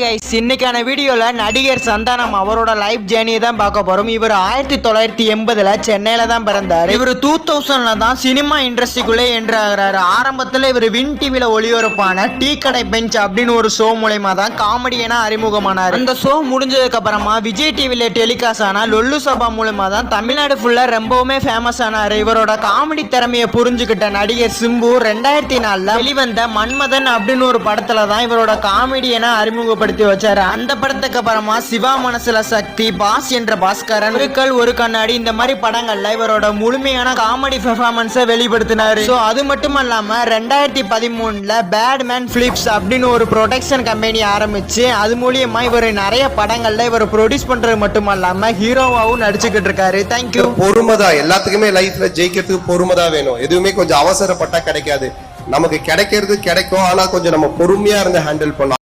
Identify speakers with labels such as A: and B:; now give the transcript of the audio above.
A: Guys இன்னைக்கான வீடியோவில் நடிகர் சந்தானம் அவரோட லைஃப் ஜேர்னியை தான் பார்க்க போகிறோம் இவர் ஆயிரத்தி தொள்ளாயிரத்தி எண்பதுல சென்னையில் தான் பிறந்தார். இவர் டூ தௌசண்ட்ல தான் சினிமா இண்டஸ்ட்ரிக்குள்ளே என்றாகிறாரு. ஆரம்பத்தில் இவர் வின் டிவியில் ஒளிபரப்பான டீ கடை பெஞ்ச் அப்படின்னு ஒரு ஷோ மூலயமா தான் காமெடியனா அறிமுகமானார். அந்த ஷோ முடிஞ்சதுக்கப்புறமா விஜய் டிவியில் டெலிகாஸ்ட் ஆன லொல்லு சபா மூலமா தான் தமிழ்நாடு ஃபுல்லாக ரொம்பவுமே ஃபேமஸ் ஆனார். இவரோட காமெடி திறமையை புரிஞ்சுக்கிட்ட நடிகர் சிம்பு ரெண்டாயிரத்தி நாலில் வெளிவந்த மன்மதன் அப்படின்னு ஒரு படத்தில் தான் இவரோட காமெடியனை ஞாபகப்படுத்தி வச்சாரு. அந்த படத்துக்கு அப்புறமா சிவா மனசுல சக்தி பாஸ் என்ற பாஸ்கரன் ஒரு ஒரு கண்ணாடி இந்த மாதிரி படங்கள்ல இவரோட முழுமையான காமெடி பெர்ஃபார்மன்ஸை வெளிப்படுத்தினாரு. ஸோ அது மட்டும் இல்லாம ரெண்டாயிரத்தி பதிமூணுல பேட்மேன் பிலிப்ஸ் அப்படின்னு ஒரு ப்ரொடக்ஷன் கம்பெனி ஆரம்பிச்சு அது மூலியமா இவர் நிறைய படங்கள்ல இவர் ப்ரொடியூஸ் பண்றது மட்டும் இல்லாம ஹீரோவாவும் நடிச்சுக்கிட்டு இருக்காரு. தேங்க்யூ
B: பொறுமை தான் எல்லாத்துக்குமே லைஃப்ல ஜெயிக்கிறதுக்கு பொறுமை தான் வேணும். எதுவுமே கொஞ்சம் அவசரப்பட்டா கிடைக்காது. நமக்கு கிடைக்கிறது கிடைக்கும் ஆனா கொஞ்சம் நம்ம பொறுமையா இருந்து ஹேண்டில் பண்ணலாம்.